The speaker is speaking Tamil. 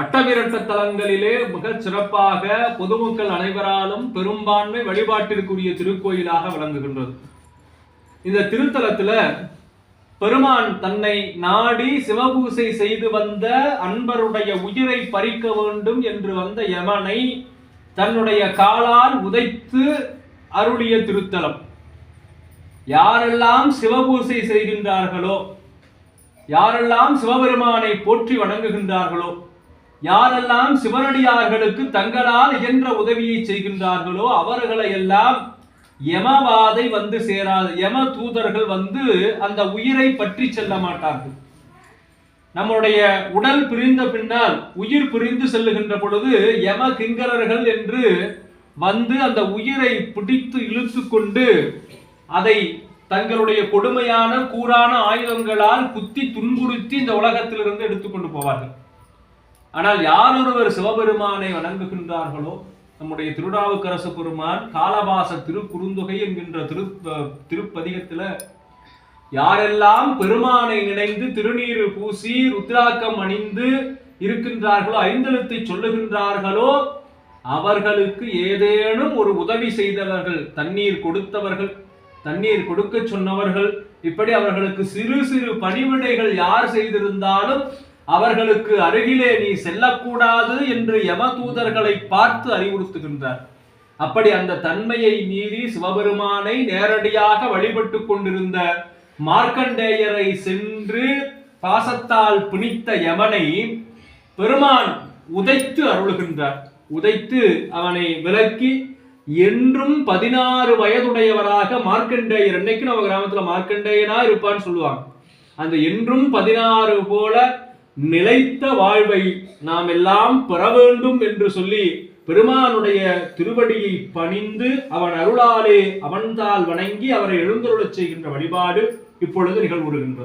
அட்டவிரட்ட தலங்களிலே மிகச் சிறப்பாக பொதுமக்கள் அனைவராலும் பெரும்பான்மை வழிபாட்டிற்குரிய திருக்கோயிலாக விளங்குகின்றது. இந்த திருத்தலத்துல பெருமான் தன்னை நாடி சிவபூசை செய்து வந்த அன்பருடைய உயிரை பறிக்க வேண்டும் என்று வந்த யமனை தன்னுடைய காலால் உதைத்து அருளிய திருத்தலம். யாரெல்லாம் சிவபூசை செய்கின்றார்களோ யாரெல்லாம் சிவபெருமானை போற்றி வணங்குகின்றார்களோ யாரெல்லாம் சிவனடியார்களுக்கு தங்களால் இயன்ற உதவியை செய்கின்றார்களோ அவர்களை எல்லாம் யமவாதை வந்து சேராது யம தூதர்கள் வந்து அந்த உயிரை பற்றி செல்ல மாட்டார்கள். நம்முடைய உடல் பிரிந்த பின்னால் உயிர் பிரிந்து செல்லுகின்ற பொழுது யம கிங்கரர்கள் என்று வந்து அந்த உயிரை பிடித்து இழுத்து கொண்டு அதை தங்களுடைய கொடுமையான கூரான ஆயுதங்களால் குத்தி துன்புறுத்தி இந்த உலகத்திலிருந்து எடுத்துக்கொண்டு போவார்கள். ஆனால் யார் ஒருவர் சிவபெருமானை வணங்குகின்றார்களோ நம்முடைய திருடாவுக்கரசு பெருமான் காலபாச திருக்குறுந்தொகை என்கின்ற திரு திருப்பதிகத்துல யாரெல்லாம் பெருமானை நினைந்து திருநீர் பூசி ருத்ராக்கம் அணிந்து இருக்கின்றார்களோ ஐந்தெழுத்தை சொல்லுகின்றார்களோ அவர்களுக்கு ஏதேனும் ஒரு உதவி செய்தவர்கள் தண்ணீர் கொடுத்தவர்கள் தண்ணீர் கொடுக்க சொன்னவர்கள் இப்படி அவர்களுக்கு சிறு சிறு பணிவிடைகள் யார் செய்திருந்தாலும் அவர்களுக்கு அருகிலே நீ செல்லக்கூடாது என்று யம தூதர்களை பார்த்து அறிவுறுத்துகின்றார். அப்படி அந்த தன்மையை மீறி சிவபெருமானை நேரடியாக வழிபட்டு கொண்டிருந்த மார்க்கண்டேயரை சென்று பாசத்தால் பிணித்த யமனை பெருமான் உதைத்து அருளுகின்றார். உதைத்து அவனை விலக்கி என்றும் பதினாறு வயதுடையவராக மார்க்கண்டேயர் என்னைக்கு நம்ம கிராமத்துல மார்க்கண்டேயனா இருப்பான்னு சொல்லுவாங்க. அந்த என்றும் பதினாறு போல நிலைத்த வாழ்வை நாம் எல்லாம் பெற வேண்டும் என்று சொல்லி பெருமானுடைய திருவடியை பணிந்து அவன் அருளாலே அவன்தால் வணங்கி அவரை எழுந்தருளச் செய்கின்ற வழிபாடு இப்பொழுது நிகழ்வுறுகின்றது.